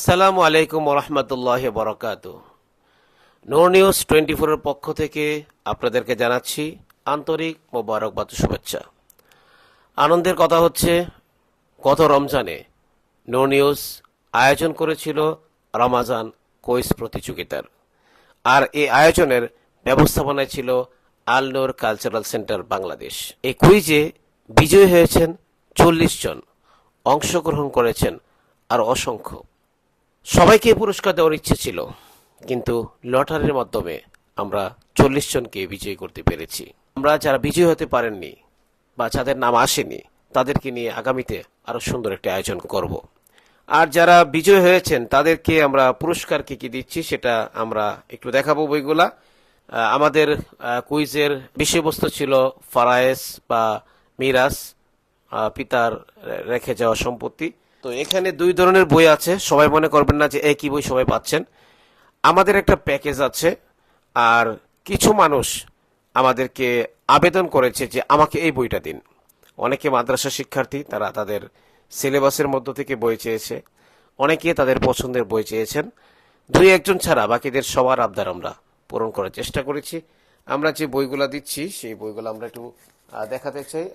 আসসালামু আলাইকুম রহমতুল্লাহ বরকাত নোর নিউজ টোয়েন্টি ফোরের পক্ষ থেকে আপনাদেরকে জানাচ্ছি আন্তরিক মোবারকবাদ শুভেচ্ছা। আনন্দের কথা হচ্ছে, গত রমজানে নো নিউজ আয়োজন করেছিল রমাজান কুইজ প্রতিযোগিতার। আর এই আয়োজনের ব্যবস্থাপনায় ছিল আলনোর কালচারাল সেন্টার বাংলাদেশ। এই কুইজে বিজয়ী হয়েছেন চল্লিশ জন, অংশগ্রহণ করেছেন আর অসংখ্য। সবাইকে পুরস্কার দেওয়ার ইচ্ছে ছিল, কিন্তু লটারির মাধ্যমে আমরা চল্লিশ জনকে বিজয়ী করতে পেরেছি। আমরা যারা বিজয়ী হতে পারেননি বা যাদের নাম আসেনি, তাদেরকে নিয়ে আগামীতে আরও সুন্দর একটি আয়োজন করব। আর যারা বিজয় হয়েছেন, তাদেরকে আমরা পুরস্কার কি কি দিচ্ছি সেটা আমরা একটু দেখাবো বইগুলা। আমাদের কুইজের বিষয়বস্তু ছিল ফারায়েস বা মিরাস পিতার রেখে যাওয়া সম্পত্তি। তো এখানে দুই ধরনের বই আছে। সবাই মনে করবেন না যে একই বই সবাই পাচ্ছেন। আমাদের একটা প্যাকেজ আছে আর কিছু মানুষ আমাদেরকে আবেদন করেছে যে আমাকে এই বইটা দিন। অনেকে মাদ্রাসা শিক্ষার্থী, তারা তাদের সিলেবাসের মধ্য থেকে বই চেয়েছে। অনেকে তাদের পছন্দের বই চেয়েছেন। দুই একজন ছাড়া বাকিদের সবার আবদার আমরা পূরণ করার চেষ্টা করেছি। আমরা যে বইগুলা দিচ্ছি, সেই বইগুলো আমরা একটু দেখাতে চাই।